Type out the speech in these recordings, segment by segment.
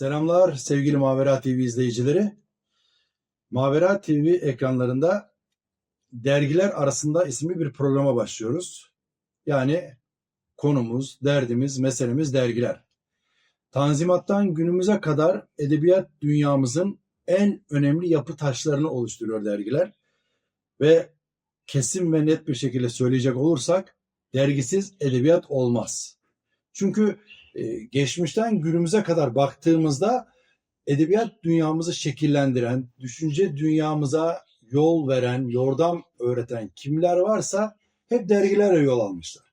Selamlar sevgili Mavera TV izleyicileri. Mavera TV ekranlarında dergiler arasında isimli bir programa başlıyoruz. Yani konumuz, derdimiz, meselemiz dergiler. Tanzimattan günümüze kadar edebiyat dünyamızın en önemli yapı taşlarını oluşturuyor dergiler. Ve kesin ve net bir şekilde söyleyecek olursak dergisiz edebiyat olmaz. Çünkü geçmişten günümüze kadar baktığımızda edebiyat dünyamızı şekillendiren, düşünce dünyamıza yol veren, yordam öğreten kimler varsa hep dergilere yol almışlar.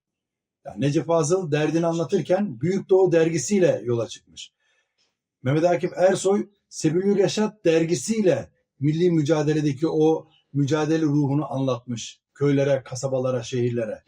Yani Necip Fazıl derdini anlatırken Büyük Doğu dergisiyle yola çıkmış. Mehmet Akif Ersoy Sebilül Yaşat dergisiyle milli mücadeledeki o mücadele ruhunu anlatmış köylere, kasabalara, şehirlere.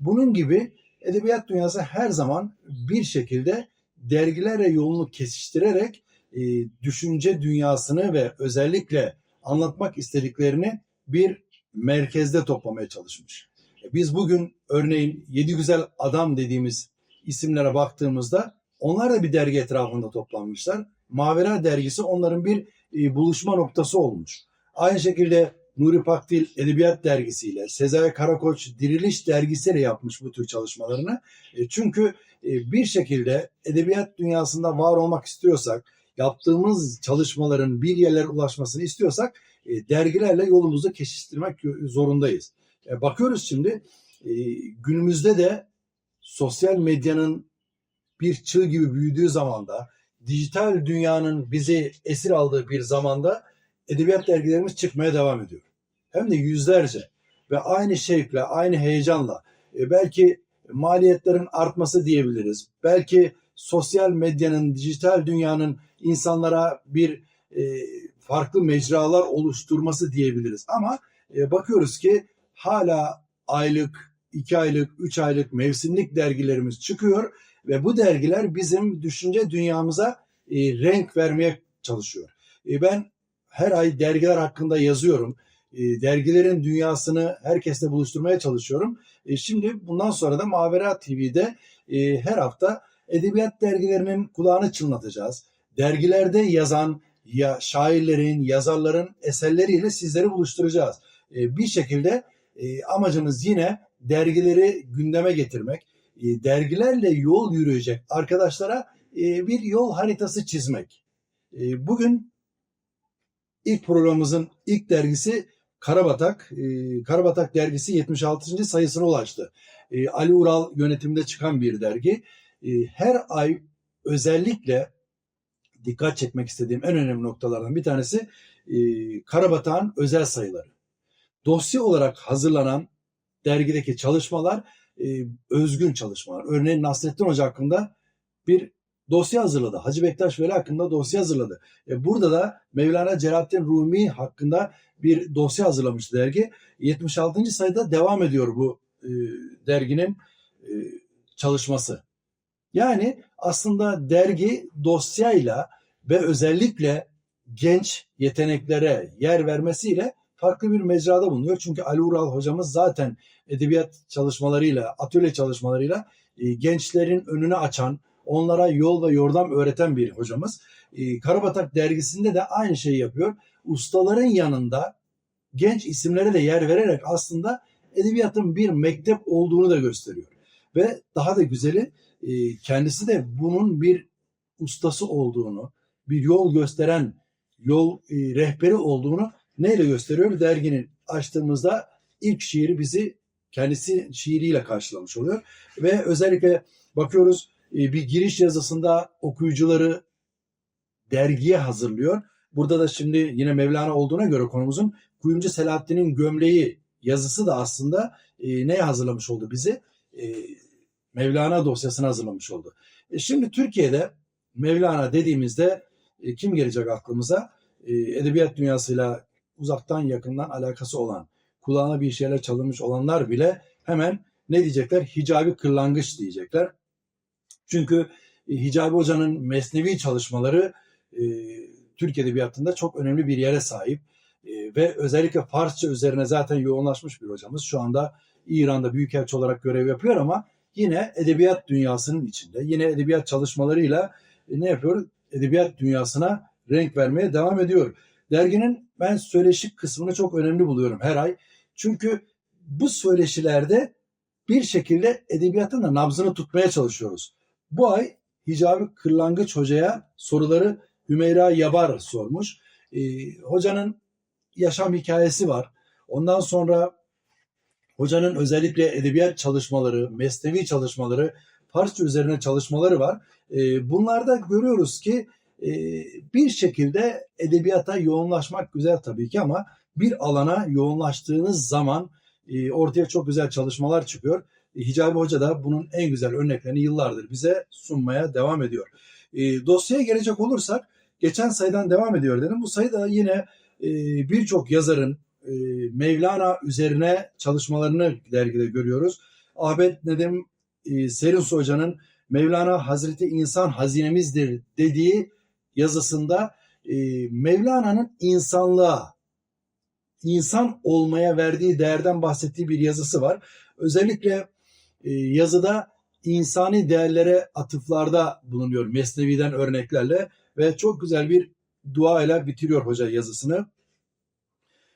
Bunun gibi edebiyat dünyası her zaman bir şekilde dergilerle yolunu kesiştirerek e, düşünce dünyasını ve özellikle anlatmak istediklerini bir merkezde toplamaya çalışmış. E, Biz bugün örneğin Yedi Güzel Adam dediğimiz isimlere baktığımızda onlar da bir dergi etrafında toplanmışlar. Mavera dergisi onların bir e, buluşma noktası olmuş. Aynı şekilde Nuri Pakdil Edebiyat Dergisi'yle, Sezai Karakoç Diriliş Dergisi'yle yapmış bu tür çalışmalarını. E, çünkü e, bir şekilde edebiyat dünyasında var olmak istiyorsak, yaptığımız çalışmaların bir yerlere ulaşmasını istiyorsak e, dergilerle yolumuzu kesiştirmek zorundayız. Bakıyoruz şimdi günümüzde de sosyal medyanın bir çığ gibi büyüdüğü zamanda, dijital dünyanın bizi esir aldığı bir zamanda edebiyat dergilerimiz çıkmaya devam ediyor. Hem de yüzlerce ve aynı şevkle, aynı heyecanla e, belki maliyetlerin artması diyebiliriz. Belki sosyal medyanın, dijital dünyanın insanlara bir e, farklı mecralar oluşturması diyebiliriz. Ama e, bakıyoruz ki hala aylık, iki aylık, üç aylık mevsimlik dergilerimiz çıkıyor ve bu dergiler bizim düşünce dünyamıza e, renk vermeye çalışıyor. E, ben her ay dergiler hakkında yazıyorum. E, dergilerin dünyasını herkesle buluşturmaya çalışıyorum. E, şimdi bundan sonra da Mavera TV'de e, her hafta edebiyat dergilerinin kulağını çınlatacağız. Dergilerde yazan ya şairlerin, yazarların eserleriyle sizleri buluşturacağız. E, bir şekilde e, amacımız yine dergileri gündeme getirmek, dergilerle yol yürüyecek arkadaşlara e, bir yol haritası çizmek. Bugün ilk programımızın ilk dergisi Karabatak. E, Karabatak dergisi 76. sayısına ulaştı. E, Ali Ural yönetiminde çıkan bir dergi. E, her ay özellikle dikkat çekmek istediğim en önemli noktalardan bir tanesi e, Karabatak'ın özel sayıları. Dosya olarak hazırlanan dergideki çalışmalar e, özgün çalışmalar. Örneğin Nasrettin Hoca hakkında bir dosya hazırladı. Hacı Bektaş Veli hakkında dosya hazırladı. E, burada da Mevlana Celaleddin Rumi hakkında bir dosya hazırlamıştı dergi. 76. sayıda devam ediyor bu e, derginin e, çalışması. Yani aslında dergi dosyayla ve özellikle genç yeteneklere yer vermesiyle farklı bir mecrada bulunuyor. Çünkü Ali Ural hocamız zaten edebiyat çalışmalarıyla, atölye çalışmalarıyla e, gençlerin önünü açan, onlara yol ve yordam öğreten bir hocamız. E, Karabatak dergisinde de aynı şeyi yapıyor. Ustaların yanında genç isimlere de yer vererek aslında edebiyatın bir mektep olduğunu da gösteriyor. Ve daha da güzeli e, kendisi de bunun bir ustası olduğunu, bir yol gösteren, yol e, rehberi olduğunu neyle gösteriyor? Derginin açtığımızda ilk şiiri bizi kendisi şiiriyle karşılamış oluyor. Ve özellikle bakıyoruz bir giriş yazısında okuyucuları dergiye hazırlıyor. Burada da şimdi yine Mevlana olduğuna göre konumuzun Kuyumcu Selahattin'in gömleği yazısı da aslında e, neye hazırlamış oldu bizi? E, Mevlana dosyasını hazırlamış oldu. E, şimdi Türkiye'de Mevlana dediğimizde e, kim gelecek aklımıza? E, edebiyat dünyasıyla uzaktan yakından alakası olan, kulağına bir şeyler çalınmış olanlar bile hemen ne diyecekler? Hicabi kırlangıç diyecekler. Çünkü e, Hicabi Hoca'nın mesnevi çalışmaları e, Türk Edebiyatı'nda çok önemli bir yere sahip. E, ve özellikle Farsça üzerine zaten yoğunlaşmış bir hocamız. Şu anda İran'da büyükelçi olarak görev yapıyor ama yine edebiyat dünyasının içinde, yine edebiyat çalışmalarıyla e, ne yapıyor? edebiyat dünyasına renk vermeye devam ediyor. Derginin ben söyleşi kısmını çok önemli buluyorum her ay. Çünkü bu söyleşilerde bir şekilde edebiyatın da nabzını tutmaya çalışıyoruz. Bu ay Hicabi Kırlangıç Hoca'ya soruları Hümeyra Yabar sormuş. Ee, hocanın yaşam hikayesi var. Ondan sonra hocanın özellikle edebiyat çalışmaları, mesnevi çalışmaları, Farsça üzerine çalışmaları var. Ee, bunlarda görüyoruz ki e, bir şekilde edebiyata yoğunlaşmak güzel tabii ki ama bir alana yoğunlaştığınız zaman e, ortaya çok güzel çalışmalar çıkıyor. Hicabi Hoca da bunun en güzel örneklerini yıllardır bize sunmaya devam ediyor. E, dosyaya gelecek olursak geçen sayıdan devam ediyor dedim. Bu sayıda yine e, birçok yazarın e, Mevlana üzerine çalışmalarını dergide görüyoruz. Ahmet Nedim e, Serinsu Hoca'nın Mevlana Hazreti İnsan hazinemizdir dediği yazısında e, Mevlana'nın insanlığa, insan olmaya verdiği değerden bahsettiği bir yazısı var. Özellikle yazıda insani değerlere atıflarda bulunuyor Mesnevi'den örneklerle ve çok güzel bir duayla bitiriyor hoca yazısını.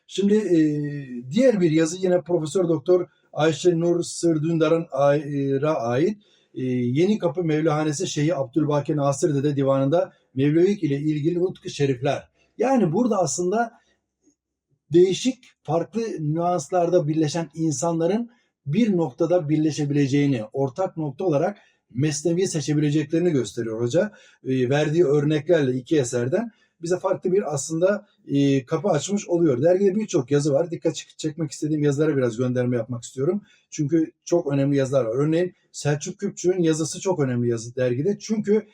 Şimdi e, diğer bir yazı yine Profesör Doktor Ayşe Nur Sırdündar'ın ait e, Yeni Kapı Mevlahanesi Şeyhi Abdülbaki Nasır Dede Divanı'nda Mevlevilik ile ilgili nutku şerifler. Yani burada aslında değişik farklı nüanslarda birleşen insanların bir noktada birleşebileceğini, ortak nokta olarak mesnevi seçebileceklerini gösteriyor hoca. E, verdiği örneklerle iki eserden bize farklı bir aslında e, kapı açmış oluyor. Dergide birçok yazı var. Dikkat çekmek istediğim yazılara biraz gönderme yapmak istiyorum. Çünkü çok önemli yazılar var. Örneğin Selçuk Küpçü'nün yazısı çok önemli yazı dergide. Çünkü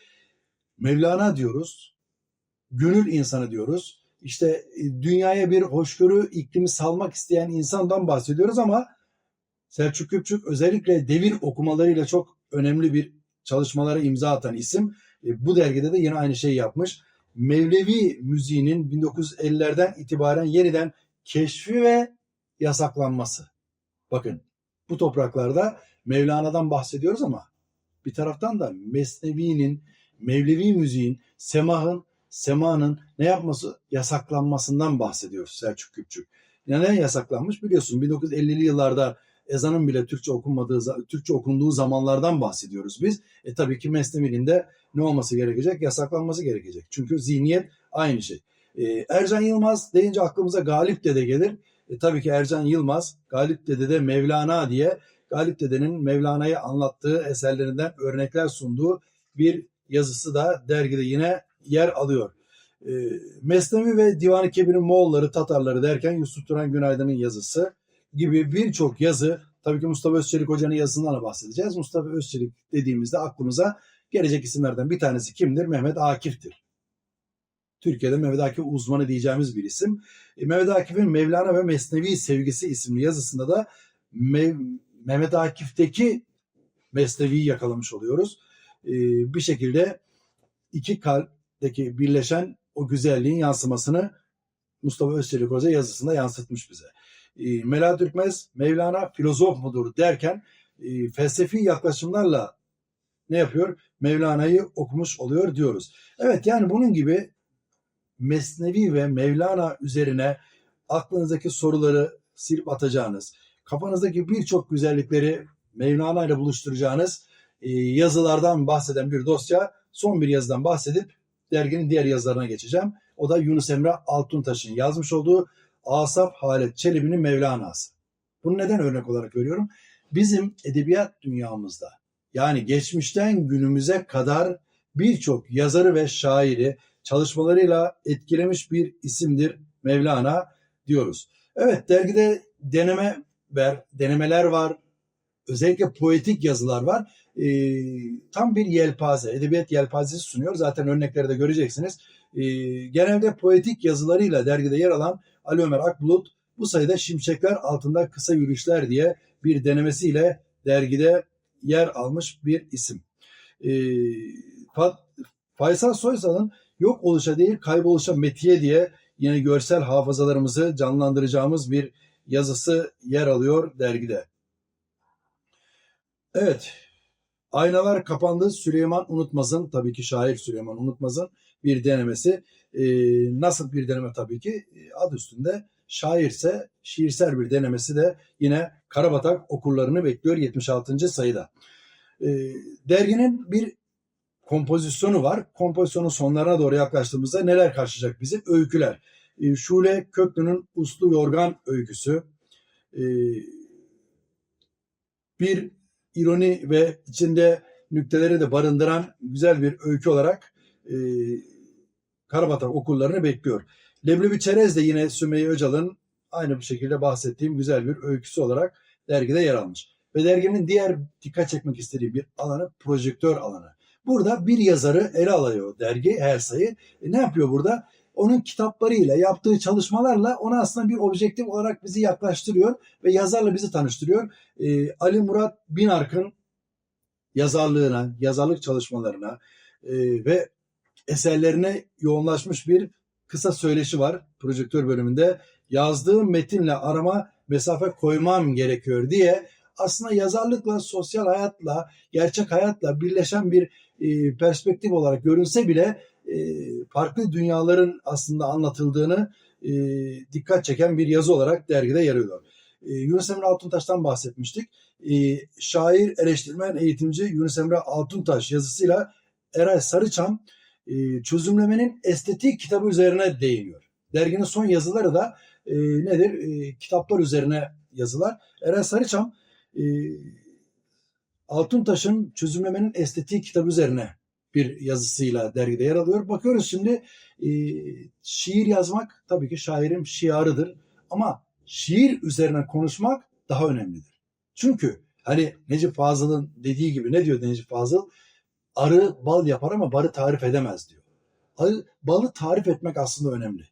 Mevlana diyoruz, gönül insanı diyoruz. İşte e, dünyaya bir hoşgörü iklimi salmak isteyen insandan bahsediyoruz ama Selçuk Küpçük özellikle devir okumalarıyla çok önemli bir çalışmalara imza atan isim. E, bu dergide de yine aynı şeyi yapmış. Mevlevi müziğinin 1950'lerden itibaren yeniden keşfi ve yasaklanması. Bakın bu topraklarda Mevlana'dan bahsediyoruz ama bir taraftan da Mesnevi'nin, Mevlevi müziğin, semahın, semanın ne yapması? Yasaklanmasından bahsediyoruz Selçuk Küpçük. Neden yasaklanmış biliyorsun 1950'li yıllarda ezanın bile Türkçe okunmadığı, Türkçe okunduğu zamanlardan bahsediyoruz biz. E tabii ki Mesnevi'nin de ne olması gerekecek? Yasaklanması gerekecek. Çünkü zihniyet aynı şey. E, Ercan Yılmaz deyince aklımıza Galip Dede gelir. E, tabii ki Ercan Yılmaz, Galip Dede de Mevlana diye Galip Dede'nin Mevlana'yı anlattığı eserlerinden örnekler sunduğu bir yazısı da dergide yine yer alıyor. E, Mesnevi ve Divan-ı Kebir'in Moğolları, Tatarları derken Yusuf Turan Günaydın'ın yazısı gibi birçok yazı, tabii ki Mustafa Özçelik Hoca'nın yazısından da bahsedeceğiz. Mustafa Özçelik dediğimizde aklımıza gelecek isimlerden bir tanesi kimdir? Mehmet Akif'tir. Türkiye'de Mehmet Akif uzmanı diyeceğimiz bir isim. E, Mehmet Akif'in Mevlana ve Mesnevi Sevgisi isimli yazısında da Mev Mehmet Akif'teki Mesnevi'yi yakalamış oluyoruz. E, bir şekilde iki kalpteki birleşen o güzelliğin yansımasını Mustafa Özçelik Hoca yazısında yansıtmış bize. E, Mela Türkmez Mevlana filozof mudur derken e, felsefi yaklaşımlarla ne yapıyor? Mevlana'yı okumuş oluyor diyoruz. Evet yani bunun gibi Mesnevi ve Mevlana üzerine aklınızdaki soruları silip atacağınız, kafanızdaki birçok güzellikleri Mevlana ile buluşturacağınız e, yazılardan bahseden bir dosya. Son bir yazıdan bahsedip derginin diğer yazılarına geçeceğim. O da Yunus Emre Altuntaş'ın yazmış olduğu Asaf Halet Çelebi'nin Mevlana'sı. Bunu neden örnek olarak veriyorum? Bizim edebiyat dünyamızda yani geçmişten günümüze kadar birçok yazarı ve şairi çalışmalarıyla etkilemiş bir isimdir Mevlana diyoruz. Evet dergide deneme ver, denemeler var. Özellikle poetik yazılar var. E, tam bir yelpaze, edebiyat yelpazesi sunuyor. Zaten örnekleri de göreceksiniz. E, genelde poetik yazılarıyla dergide yer alan Ali Ömer Akbulut bu sayıda Şimşekler Altında Kısa Yürüyüşler diye bir denemesiyle dergide yer almış bir isim. E, Faysal Soysal'ın yok oluşa değil kayboluşa metiye diye yine görsel hafızalarımızı canlandıracağımız bir yazısı yer alıyor dergide. Evet, Aynalar kapandı. Süleyman Unutmaz'ın, tabii ki şair Süleyman Unutmaz'ın bir denemesi. E, nasıl bir deneme tabii ki? E, Adı üstünde şairse şiirsel bir denemesi de yine Karabatak okurlarını bekliyor 76. sayıda. E, derginin bir kompozisyonu var. Kompozisyonun sonlarına doğru yaklaştığımızda neler karşılayacak bizi? Öyküler. E, Şule Köklü'nün Uslu Yorgan öyküsü. E, bir ironi ve içinde nükteleri de barındıran güzel bir öykü olarak e, Karabatak okullarını bekliyor. Leblebi Çerez de yine Sümeyye Öcal'ın aynı bu şekilde bahsettiğim güzel bir öyküsü olarak dergide yer almış. Ve derginin diğer dikkat çekmek istediği bir alanı projektör alanı. Burada bir yazarı ele alıyor dergi her sayı. E ne yapıyor burada? Onun kitaplarıyla, yaptığı çalışmalarla ona aslında bir objektif olarak bizi yaklaştırıyor ve yazarla bizi tanıştırıyor. E, Ali Murat Binark'ın yazarlığına, yazarlık çalışmalarına e, ve eserlerine yoğunlaşmış bir kısa söyleşi var projektör bölümünde. Yazdığım metinle arama mesafe koymam gerekiyor diye aslında yazarlıkla, sosyal hayatla, gerçek hayatla birleşen bir e, perspektif olarak görünse bile e, farklı dünyaların aslında anlatıldığını e, dikkat çeken bir yazı olarak dergide yer alıyor. E, Yunus Emre Altuntaş'tan bahsetmiştik. E, şair, eleştirmen, eğitimci Yunus Emre Altuntaş yazısıyla Eray Sarıçam e, çözümlemenin estetik kitabı üzerine değiniyor. Derginin son yazıları da e, nedir? E, kitaplar üzerine yazılar. Eren Sarıçam e, Altuntaş'ın çözümlemenin estetik kitabı üzerine bir yazısıyla dergide yer alıyor. Bakıyoruz şimdi e, şiir yazmak tabii ki şairin şiarıdır. Ama şiir üzerine konuşmak daha önemlidir. Çünkü hani Necip Fazıl'ın dediği gibi ne diyor Necip Fazıl? Arı bal yapar ama barı tarif edemez diyor. Arı, balı tarif etmek aslında önemli.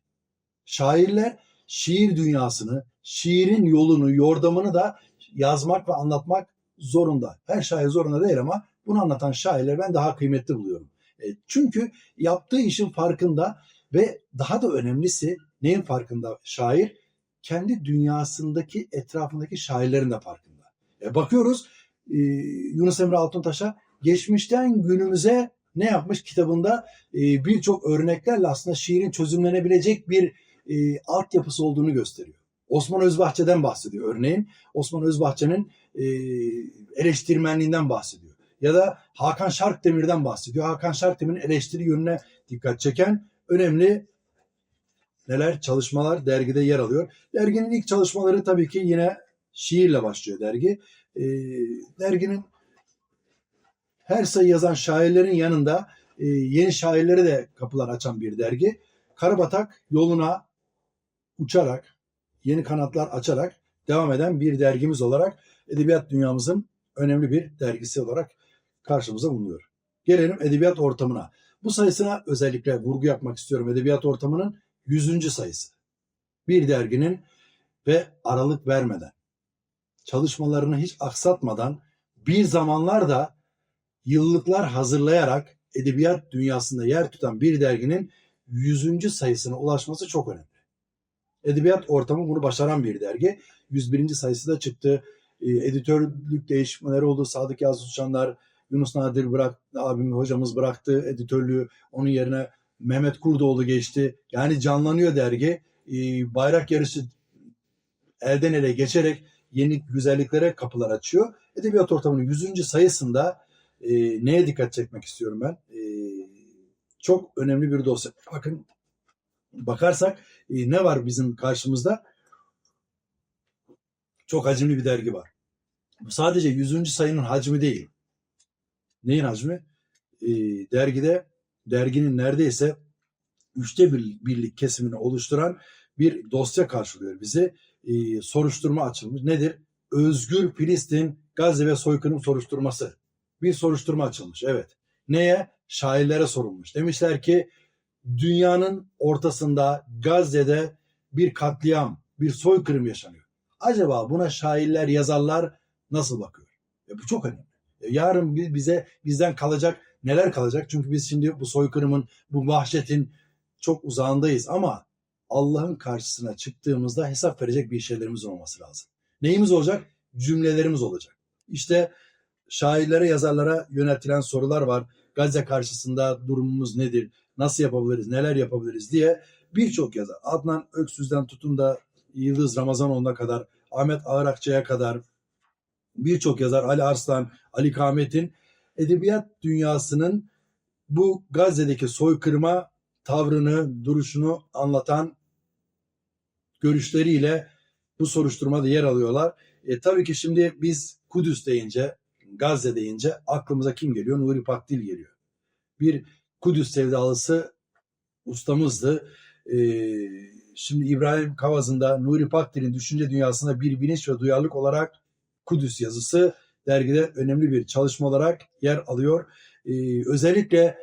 Şairler şiir dünyasını, şiirin yolunu, yordamını da yazmak ve anlatmak zorunda. Her şair zorunda değil ama bunu anlatan şairler ben daha kıymetli buluyorum. E, çünkü yaptığı işin farkında ve daha da önemlisi neyin farkında şair? Kendi dünyasındaki etrafındaki şairlerin de farkında. E, bakıyoruz e, Yunus Emre Altuntaş'a geçmişten günümüze ne yapmış kitabında e, birçok örneklerle aslında şiirin çözümlenebilecek bir e, altyapısı olduğunu gösteriyor. Osman Özbahçe'den bahsediyor örneğin. Osman Özbahçe'nin e, eleştirmenliğinden bahsediyor. Ya da Hakan Şarkdemir'den bahsediyor. Hakan Şarkdemir'in eleştiri yönüne dikkat çeken önemli neler çalışmalar dergide yer alıyor. Derginin ilk çalışmaları tabii ki yine şiirle başlıyor dergi. E, derginin her sayı yazan şairlerin yanında e, yeni şairlere de kapılar açan bir dergi. Karabatak yoluna uçarak, yeni kanatlar açarak devam eden bir dergimiz olarak edebiyat dünyamızın önemli bir dergisi olarak karşımıza bulunuyor. Gelelim edebiyat ortamına. Bu sayısına özellikle vurgu yapmak istiyorum. Edebiyat ortamının 100. sayısı. Bir derginin ve aralık vermeden, çalışmalarını hiç aksatmadan bir zamanlar da yıllıklar hazırlayarak edebiyat dünyasında yer tutan bir derginin 100. sayısına ulaşması çok önemli. Edebiyat ortamı bunu başaran bir dergi. 101. sayısı da çıktı. E, editörlük değişimleri oldu. Sadık Yazı Uçanlar, Yunus Nadir bırak, abim hocamız bıraktı editörlüğü. Onun yerine Mehmet Kurdoğlu geçti. Yani canlanıyor dergi. E, bayrak yarışı elden ele geçerek yeni güzelliklere kapılar açıyor. Edebiyat ortamının 100. sayısında e, neye dikkat çekmek istiyorum ben? E, çok önemli bir dosya. Bakın bakarsak e, ne var bizim karşımızda? Çok hacimli bir dergi var. Sadece 100. sayının hacmi değil. Neyin hacmi? E, dergide derginin neredeyse üçte bir, birlik kesimini oluşturan bir dosya karşılıyor bizi. E, soruşturma açılmış. Nedir? Özgür Filistin Gazze ve soykırım soruşturması. Bir soruşturma açılmış. Evet. Neye? Şairlere sorulmuş. Demişler ki dünyanın ortasında Gazze'de bir katliam, bir soykırım yaşanıyor. Acaba buna şairler, yazarlar nasıl bakıyor? E bu çok önemli. Yarın bize bizden kalacak neler kalacak? Çünkü biz şimdi bu soykırımın, bu vahşetin çok uzağındayız ama Allah'ın karşısına çıktığımızda hesap verecek bir şeylerimiz olması lazım. Neyimiz olacak? Cümlelerimiz olacak. İşte şairlere, yazarlara yöneltilen sorular var. Gazze karşısında durumumuz nedir? nasıl yapabiliriz, neler yapabiliriz diye birçok yazar. Adnan Öksüz'den tutun da Yıldız Ramazanoğlu'na kadar, Ahmet Ağırakçı'ya kadar birçok yazar Ali Arslan, Ali Kamet'in edebiyat dünyasının bu Gazze'deki soykırıma tavrını, duruşunu anlatan görüşleriyle bu soruşturmada yer alıyorlar. E, tabii ki şimdi biz Kudüs deyince, Gazze deyince aklımıza kim geliyor? Nuri Pakdil geliyor. Bir Kudüs sevdalısı ustamızdı. E, şimdi İbrahim Kavaz'ın da Nuri Pakdil'in düşünce dünyasında bir bilinç ve duyarlılık olarak Kudüs yazısı dergide önemli bir çalışma olarak yer alıyor. E, özellikle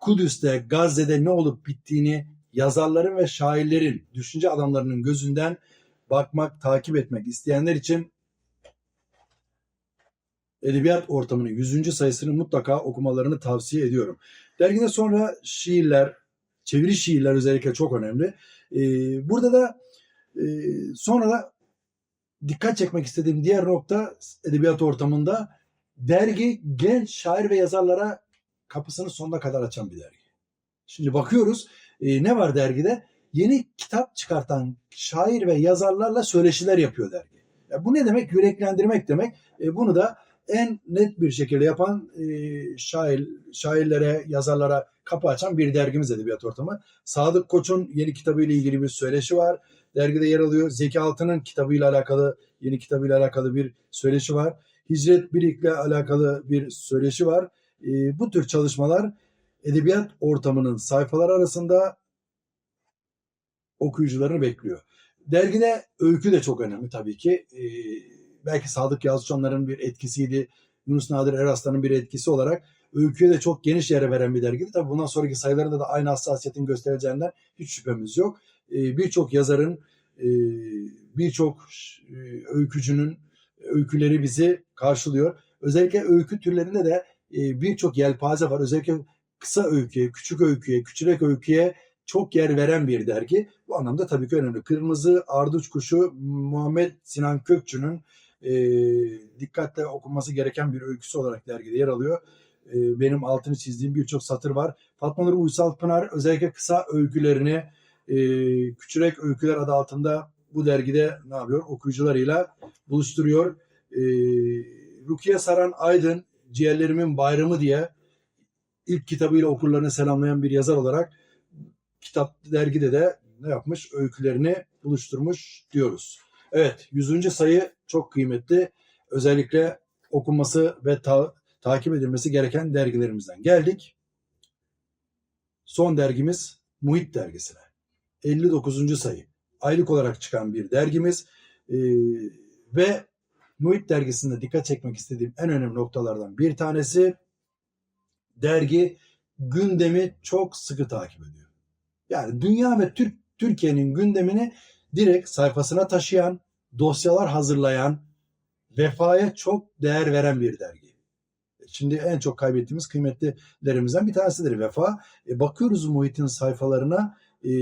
Kudüs'te, Gazze'de ne olup bittiğini yazarların ve şairlerin, düşünce adamlarının gözünden bakmak, takip etmek isteyenler için Edebiyat Ortamı'nın 100. sayısını mutlaka okumalarını tavsiye ediyorum. Dergide sonra şiirler, çeviri şiirler özellikle çok önemli. Ee, burada da e, sonra da dikkat çekmek istediğim diğer nokta edebiyat ortamında dergi genç şair ve yazarlara kapısını sonuna kadar açan bir dergi. Şimdi bakıyoruz e, ne var dergide? Yeni kitap çıkartan şair ve yazarlarla söyleşiler yapıyor dergi. Ya bu ne demek? Yüreklendirmek demek. E, bunu da en net bir şekilde yapan e, şair, şairlere, yazarlara kapı açan bir dergimiz Edebiyat Ortamı. Sadık Koç'un yeni kitabıyla ilgili bir söyleşi var. Dergide yer alıyor. Zeki Altı'nın kitabıyla alakalı, yeni kitabıyla alakalı bir söyleşi var. Hicret Birik'le alakalı bir söyleşi var. E, bu tür çalışmalar edebiyat ortamının sayfalar arasında okuyucularını bekliyor. Dergide öykü de çok önemli tabii ki. Ee, belki Sadık Yazıçoğlu'nun bir etkisiydi. Yunus Nadir Eraslan'ın bir etkisi olarak öyküye de çok geniş yere veren bir dergiydi. Tabii bundan sonraki sayılarında da aynı hassasiyetin göstereceğinden hiç şüphemiz yok. Ee, birçok yazarın, e, birçok e, öykücünün öyküleri bizi karşılıyor. Özellikle öykü türlerinde de e, birçok yelpaze var. Özellikle kısa öyküye, küçük öyküye, küçülek öyküye çok yer veren bir dergi. Bu anlamda tabii ki önemli. Kırmızı Arduç Kuşu Muhammed Sinan Kökçü'nün e, dikkatle okunması gereken bir öyküsü olarak dergide yer alıyor. E, benim altını çizdiğim birçok satır var. Fatma Nur Uysal Pınar özellikle kısa öykülerini e, Küçülek Öyküler adı altında bu dergide ne yapıyor? Okuyucularıyla buluşturuyor. E, Rukiye Saran Aydın Ciğerlerimin Bayramı diye ilk kitabıyla okurlarını selamlayan bir yazar olarak kitap dergide de ne yapmış? Öykülerini buluşturmuş diyoruz. Evet 100. sayı çok kıymetli. Özellikle okunması ve ta- takip edilmesi gereken dergilerimizden. Geldik. Son dergimiz Muhit dergisine. 59. sayı. Aylık olarak çıkan bir dergimiz. Ee, ve Muhit dergisinde dikkat çekmek istediğim en önemli noktalardan bir tanesi dergi gündemi çok sıkı takip ediyor. Yani dünya ve Türk Türkiye'nin gündemini direkt sayfasına taşıyan, dosyalar hazırlayan, vefaya çok değer veren bir dergi. Şimdi en çok kaybettiğimiz kıymetlilerimizden bir tanesidir vefa. E, bakıyoruz muhitin sayfalarına e,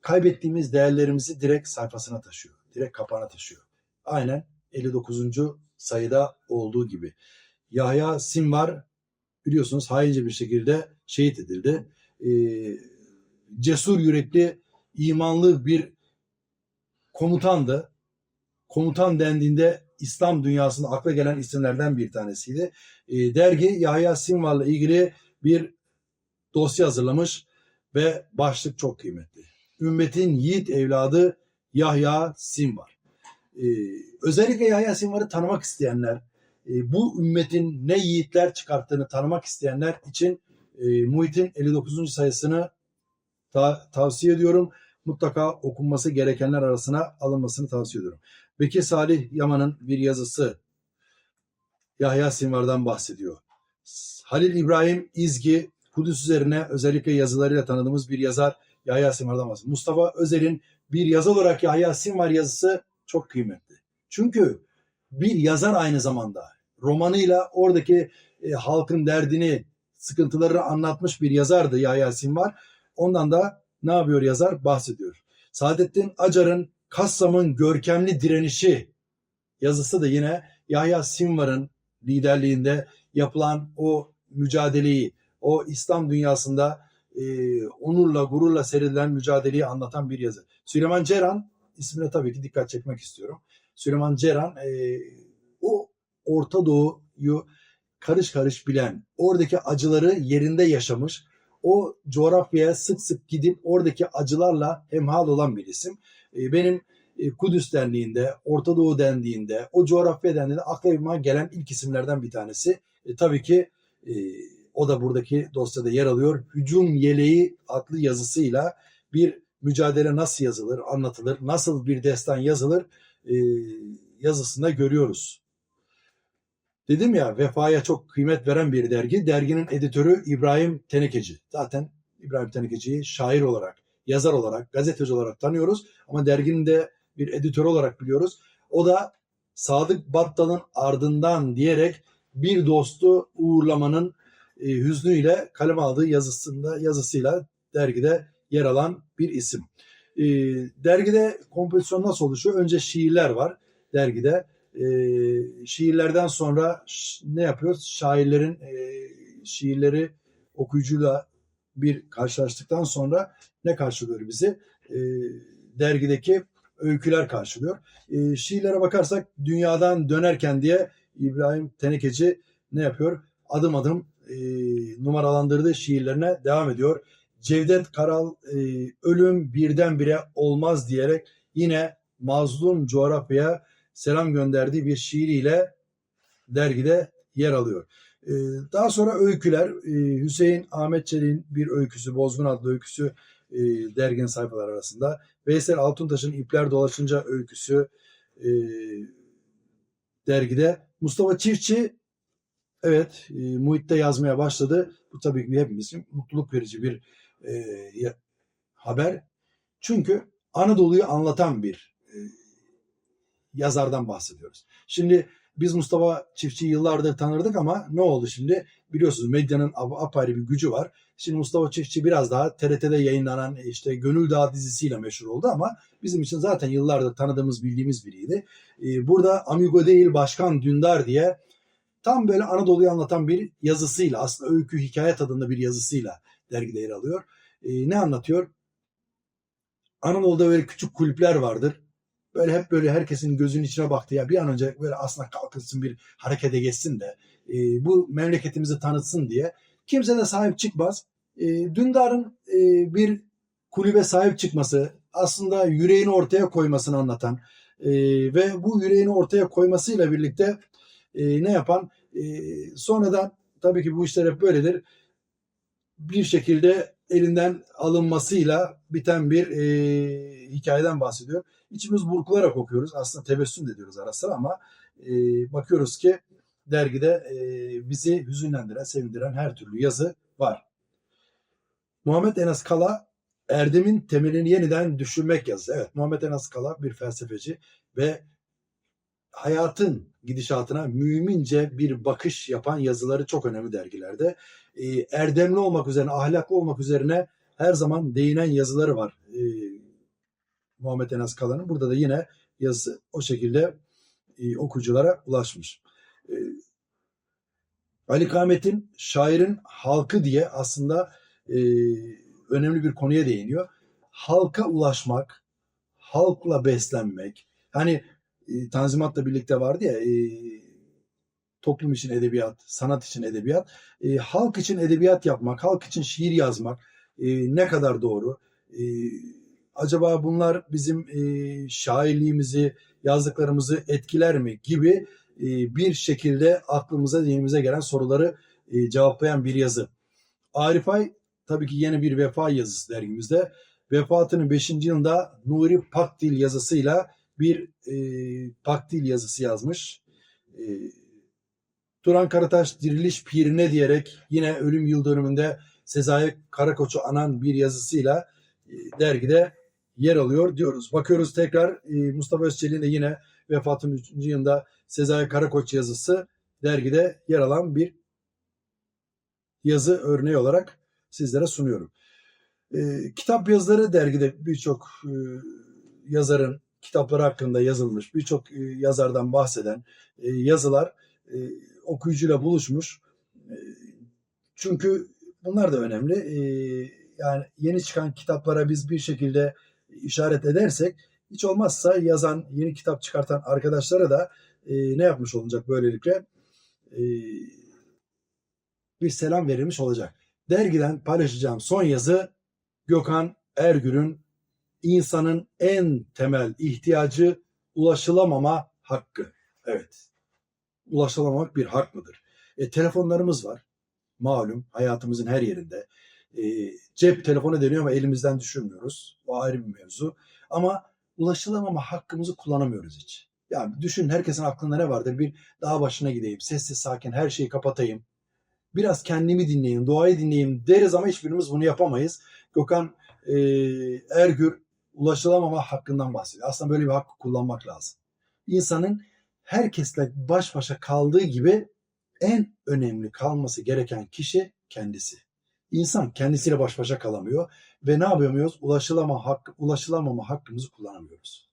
kaybettiğimiz değerlerimizi direkt sayfasına taşıyor. Direkt kapağına taşıyor. Aynen 59. sayıda olduğu gibi. Yahya Simvar biliyorsunuz haince bir şekilde şehit edildi. E, cesur yürekli, imanlı bir komutandı. Komutan dendiğinde İslam dünyasında akla gelen isimlerden bir tanesiydi. E, dergi Yahya Sinvar'la ilgili bir dosya hazırlamış ve başlık çok kıymetli. Ümmetin yiğit evladı Yahya Sinvar. E, özellikle Yahya Sinvar'ı tanımak isteyenler, e, bu ümmetin ne yiğitler çıkarttığını tanımak isteyenler için e, Muhit'in 59. sayısını ta- tavsiye ediyorum. Mutlaka okunması gerekenler arasına alınmasını tavsiye ediyorum. Bekir Salih Yaman'ın bir yazısı Yahya Sinvar'dan bahsediyor. Halil İbrahim İzgi Kudüs üzerine özellikle yazılarıyla tanıdığımız bir yazar Yahya Sinvar'dan bahsediyor. Mustafa Özer'in bir yazı olarak Yahya Sinvar yazısı çok kıymetli. Çünkü bir yazar aynı zamanda romanıyla oradaki e, halkın derdini, sıkıntılarını anlatmış bir yazardı Yahya Sinvar. Ondan da ne yapıyor yazar? Bahsediyor. Saadettin Acar'ın Kassam'ın görkemli direnişi yazısı da yine Yahya Sinvar'ın liderliğinde yapılan o mücadeleyi, o İslam dünyasında e, onurla, gururla serilen mücadeleyi anlatan bir yazı. Süleyman Ceyran ismine tabii ki dikkat çekmek istiyorum. Süleyman Ceyran e, o Orta Doğu'yu karış karış bilen, oradaki acıları yerinde yaşamış, o coğrafyaya sık sık gidip oradaki acılarla hemhal olan bir isim. E, benim e, Kudüs dendiğinde, Orta Doğu dendiğinde, o coğrafya dendiğinde aklıma gelen ilk isimlerden bir tanesi. E, tabii ki e, o da buradaki dosyada yer alıyor. Hücum Yeleği adlı yazısıyla bir mücadele nasıl yazılır, anlatılır, nasıl bir destan yazılır e, yazısında görüyoruz. Dedim ya vefaya çok kıymet veren bir dergi. Derginin editörü İbrahim Tenekeci. Zaten İbrahim Tenekeci'yi şair olarak, yazar olarak, gazeteci olarak tanıyoruz. Ama derginin de bir editör olarak biliyoruz. O da Sadık Battal'ın ardından diyerek bir dostu uğurlamanın e, hüznüyle kaleme aldığı yazısında yazısıyla dergide yer alan bir isim. E, dergide kompozisyon nasıl oluşuyor? Önce şiirler var dergide. E, şiirlerden sonra ne yapıyoruz? Şairlerin e, şiirleri okuyucuyla bir karşılaştıktan sonra ne karşılıyor bizi? E, dergideki öyküler karşılıyor. E, şiirlere bakarsak dünyadan dönerken diye İbrahim Tenekeci ne yapıyor? Adım adım e, numaralandırdığı şiirlerine devam ediyor. Cevdet Karal e, ölüm birdenbire olmaz diyerek yine mazlum coğrafyaya selam gönderdiği bir şiiriyle dergide yer alıyor. E, daha sonra öyküler e, Hüseyin Ahmet Çelik'in bir öyküsü Bozgun adlı öyküsü e, derginin sayfaları arasında. Veysel Altuntaş'ın İpler Dolaşınca öyküsü e, dergide. Mustafa Çiftçi evet e, muhitte yazmaya başladı. Bu tabii ki hepimiz mutluluk verici bir e, haber. Çünkü Anadolu'yu anlatan bir e, yazardan bahsediyoruz. Şimdi biz Mustafa Çiftçi'yi yıllardır tanırdık ama ne oldu şimdi? Biliyorsunuz medyanın ap- apayrı bir gücü var. Şimdi Mustafa Çiftçi biraz daha TRT'de yayınlanan işte Gönül Dağı dizisiyle meşhur oldu ama bizim için zaten yıllardır tanıdığımız bildiğimiz biriydi. Ee, burada Amigo değil Başkan Dündar diye tam böyle Anadolu'yu anlatan bir yazısıyla aslında öykü hikaye tadında bir yazısıyla dergide yer alıyor. Ee, ne anlatıyor? Anadolu'da böyle küçük kulüpler vardır. Böyle hep böyle herkesin gözünün içine baktı ya bir an önce böyle aslında kalkınsın bir harekete geçsin de e, bu memleketimizi tanıtsın diye. Kimse de sahip çıkmaz. E, Dündar'ın e, bir kulübe sahip çıkması aslında yüreğini ortaya koymasını anlatan e, ve bu yüreğini ortaya koymasıyla birlikte e, ne yapan e, sonradan tabii ki bu işler hep böyledir bir şekilde elinden alınmasıyla biten bir e, hikayeden bahsediyor. İçimiz burkularak okuyoruz. Aslında tebessüm de ediyoruz ara sıra ama e, bakıyoruz ki dergide e, bizi hüzünlendiren, sevindiren her türlü yazı var. Muhammed Enes Kala Erdem'in temelini yeniden düşünmek yazısı. Evet Muhammed Enes Kala bir felsefeci ve hayatın gidişatına mümince bir bakış yapan yazıları çok önemli dergilerde. E, erdemli olmak üzerine, ahlaklı olmak üzerine her zaman değinen yazıları var. E, Muhammed Enes Kala'nın. Burada da yine yazısı o şekilde e, okuyuculara ulaşmış. E, Ali Kamet'in şairin halkı diye aslında e, önemli bir konuya değiniyor. Halka ulaşmak, halkla beslenmek. Hani e, Tanzimat'la birlikte vardı ya e, toplum için edebiyat, sanat için edebiyat. E, halk için edebiyat yapmak, halk için şiir yazmak e, ne kadar doğru? E, acaba bunlar bizim e, şairliğimizi, yazdıklarımızı etkiler mi gibi e, bir şekilde aklımıza, dinimize gelen soruları e, cevaplayan bir yazı. Arif Ay tabii ki yeni bir vefa yazısı dergimizde. Vefatının 5. yılında Nuri Pakdil yazısıyla bir e, Pakdil yazısı yazmış. E, Turan Karataş diriliş pirine diyerek yine ölüm yıl dönümünde Sezai Karakoç'u anan bir yazısıyla e, dergide yer alıyor diyoruz. Bakıyoruz tekrar e, Mustafa Özçelik'in de yine vefatının 3. yılında Sezai Karakoç yazısı dergide yer alan bir yazı örneği olarak sizlere sunuyorum. E, kitap yazıları dergide birçok e, yazarın kitapları hakkında yazılmış, birçok e, yazardan bahseden e, yazılar e, okuyucuyla buluşmuş. Çünkü bunlar da önemli. Yani yeni çıkan kitaplara biz bir şekilde işaret edersek hiç olmazsa yazan, yeni kitap çıkartan arkadaşlara da ne yapmış olacak böylelikle? Bir selam verilmiş olacak. Dergiden paylaşacağım son yazı Gökhan Ergür'ün insanın en temel ihtiyacı ulaşılamama hakkı. Evet. Ulaşılamamak bir hak mıdır? E, telefonlarımız var. Malum hayatımızın her yerinde. E, cep telefonu deniyor ama elimizden düşürmüyoruz. O ayrı bir mevzu. Ama ulaşılamama hakkımızı kullanamıyoruz hiç. Yani düşün herkesin aklında ne vardır? Bir dağ başına gideyim, sessiz sakin her şeyi kapatayım. Biraz kendimi dinleyeyim, doğayı dinleyeyim deriz ama hiçbirimiz bunu yapamayız. Gökhan e, Ergür ulaşılamama hakkından bahsediyor. Aslında böyle bir hakkı kullanmak lazım. İnsanın herkesle baş başa kaldığı gibi en önemli kalması gereken kişi kendisi. İnsan kendisiyle baş başa kalamıyor ve ne yapamıyoruz? Ulaşılama hakkı, ulaşılamama hakkımızı kullanamıyoruz.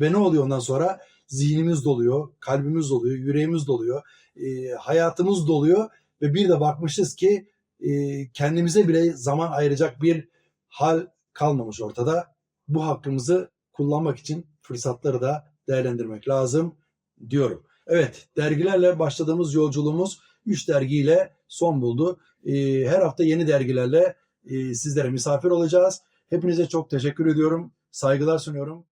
Ve ne oluyor ondan sonra? Zihnimiz doluyor, kalbimiz doluyor, yüreğimiz doluyor, e, hayatımız doluyor ve bir de bakmışız ki e, kendimize bile zaman ayıracak bir hal kalmamış ortada. Bu hakkımızı kullanmak için fırsatları da değerlendirmek lazım diyorum. Evet, dergilerle başladığımız yolculuğumuz 3 dergiyle son buldu. Ee, her hafta yeni dergilerle e, sizlere misafir olacağız. Hepinize çok teşekkür ediyorum. Saygılar sunuyorum.